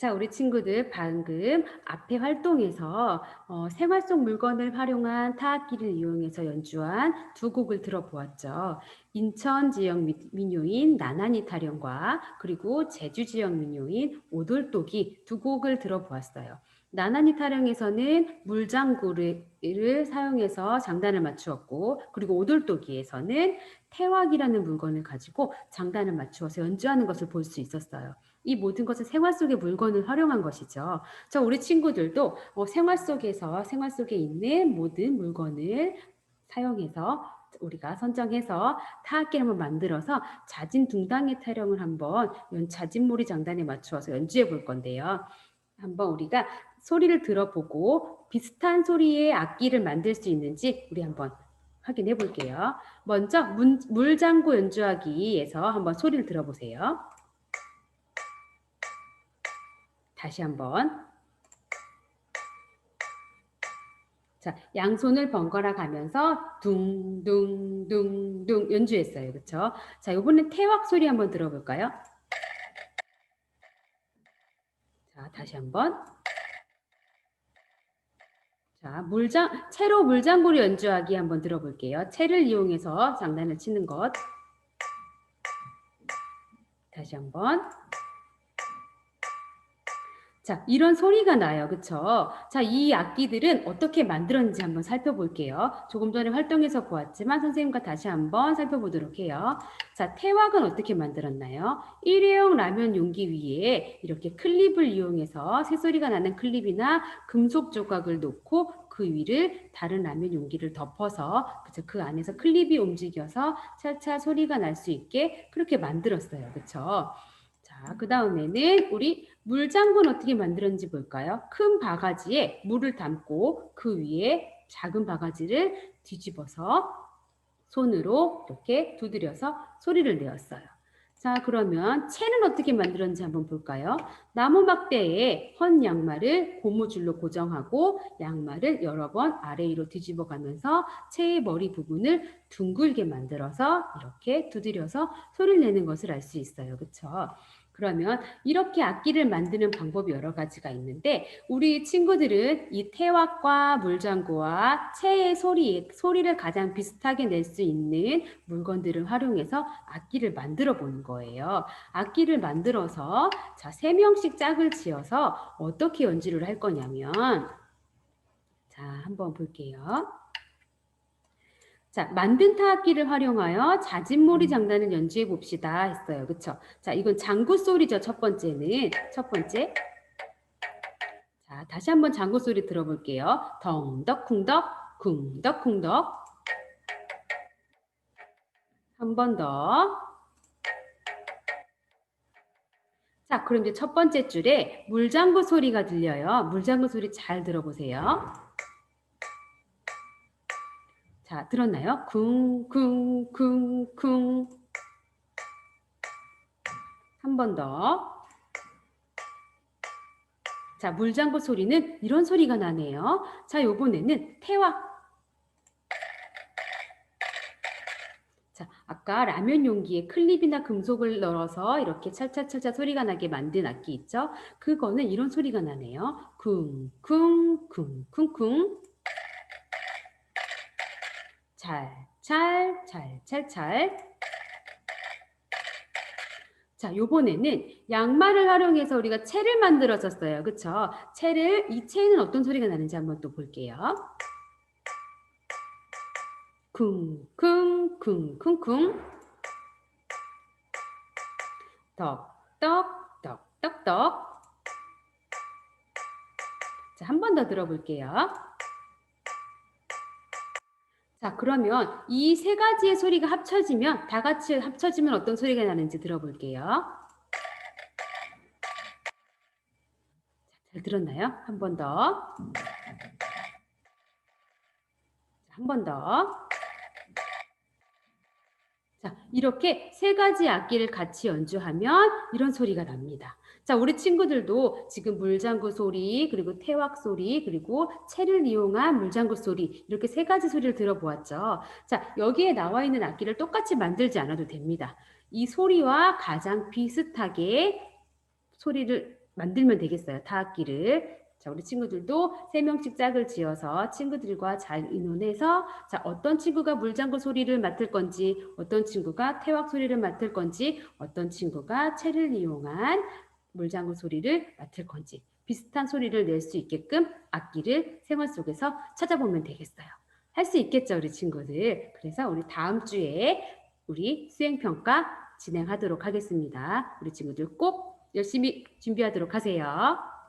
자, 우리 친구들 방금 앞에 활동에서 어, 생활 속 물건을 활용한 타악기를 이용해서 연주한 두 곡을 들어보았죠. 인천 지역 미- 민요인 나나니 타령과 그리고 제주 지역 민요인 오돌독이 두 곡을 들어보았어요. 나나니 타령에서는 물장구를 사용해서 장단을 맞추었고 그리고 오돌독이에서는 태왁이라는 물건을 가지고 장단을 맞추어서 연주하는 것을 볼 수 있었어요. 이 모든 것은 생활 속의 물건을 활용한 것이죠. 자, 우리 친구들도 어, 생활 속에서 생활 속에 있는 모든 물건을 사용해서 우리가 선정해서 타악기를 한번 만들어서 자진둥당의 타령을 한번 연 자진몰이 장단에 맞추어서 연주해 볼 건데요. 한번 우리가 소리를 들어보고 비슷한 소리의 악기를 만들 수 있는지 우리 한번 확인해 볼게요. 먼저 문, 물장구 연주하기에서 한번 소리를 들어보세요. 다시 한번. 자, 양손을 번갈아 가면서 둥둥둥둥 연주했어요. 그렇죠? 자, 이번엔 태왁 소리 한번 들어볼까요? 자, 다시 한번. 자, 물장 채로 물장구를 연주하기 한번 들어볼게요. 채를 이용해서 장단을 치는 것. 다시 한번. 자, 이런 소리가 나요. 그쵸? 자, 이 악기들은 어떻게 만들었는지 한번 살펴볼게요. 조금 전에 활동에서 보았지만 선생님과 다시 한번 살펴보도록 해요. 자, 태왁은 어떻게 만들었나요? 일회용 라면 용기 위에 이렇게 클립을 이용해서 새소리가 나는 클립이나 금속 조각을 놓고 그 위를 다른 라면 용기를 덮어서 그쵸? 그 안에서 클립이 움직여서 차차 소리가 날 수 있게 그렇게 만들었어요. 그쵸? 자, 그 다음에는 우리 물장구는 어떻게 만들었는지 볼까요? 큰 바가지에 물을 담고 그 위에 작은 바가지를 뒤집어서 손으로 이렇게 두드려서 소리를 내었어요. 자, 그러면 채는 어떻게 만들었는지 한번 볼까요? 나무 막대에 헌 양말을 고무줄로 고정하고 양말을 여러 번 아래 위로 뒤집어 가면서 채의 머리 부분을 둥글게 만들어서 이렇게 두드려서 소리를 내는 것을 알 수 있어요. 그렇죠? 그러면 이렇게 악기를 만드는 방법이 여러 가지가 있는데 우리 친구들은 이 태왁과 물장구와 채의 소리, 소리를 가장 비슷하게 낼 수 있는 물건들을 활용해서 악기를 만들어 보는 거예요. 악기를 만들어서 자, 세 명씩 짝을 지어서 어떻게 연주를 할 거냐면 자, 한번 볼게요. 자, 만든 타악기를 활용하여 자진몰이 장단을 연주해 봅시다 했어요. 그쵸? 자, 이건 장구 소리죠. 첫 번째는. 첫 번째. 자, 다시 한번 장구 소리 들어볼게요. 덩덕쿵덕, 쿵덕쿵덕. 한 번 더. 자, 그럼 이제 첫 번째 줄에 물장구 소리가 들려요. 물장구 소리 잘 들어보세요. 자, 들었나요? 쿵, 쿵, 쿵, 쿵. 한 번 더. 자, 물장구 소리는 이런 소리가 나네요. 자, 요번에는 태왁. 자, 아까 라면 용기에 클립이나 금속을 넣어서 이렇게 찰찰찰찰 소리가 나게 만든 악기 있죠? 그거는 이런 소리가 나네요. 쿵, 쿵, 쿵, 쿵, 쿵. 잘. 자, 요번에는 양말을 활용해서 우리가 채를 만들어졌어요. 그쵸? 채를, 이 채는 어떤 소리가 나는지 한번 또 볼게요. 쿵, 쿵, 쿵, 쿵, 쿵. 떡, 떡, 떡, 떡, 떡. 자, 한 번 더 들어볼게요. 자, 그러면 이 세 가지의 소리가 합쳐지면 다 같이 합쳐지면 어떤 소리가 나는지 들어볼게요. 잘 들었나요? 한 번 더. 한 번 더. 자, 이렇게 세 가지 악기를 같이 연주하면 이런 소리가 납니다. 자, 우리 친구들도 지금 물장구 소리, 그리고 태왁 소리, 그리고 채를 이용한 물장구 소리, 이렇게 세 가지 소리를 들어보았죠. 자, 여기에 나와 있는 악기를 똑같이 만들지 않아도 됩니다. 이 소리와 가장 비슷하게 소리를 만들면 되겠어요. 타악기를. 자, 우리 친구들도 세 명씩 짝을 지어서 친구들과 잘 의논해서 자, 어떤 친구가 물장구 소리를 맡을 건지, 어떤 친구가 태왁 소리를 맡을 건지, 어떤 친구가 채를 이용한 물장구 소리를 맡을 건지 비슷한 소리를 낼 수 있게끔 악기를 생활 속에서 찾아보면 되겠어요. 할 수 있겠죠, 우리 친구들. 그래서 우리 다음 주에 우리 수행평가 진행하도록 하겠습니다. 우리 친구들 꼭 열심히 준비하도록 하세요.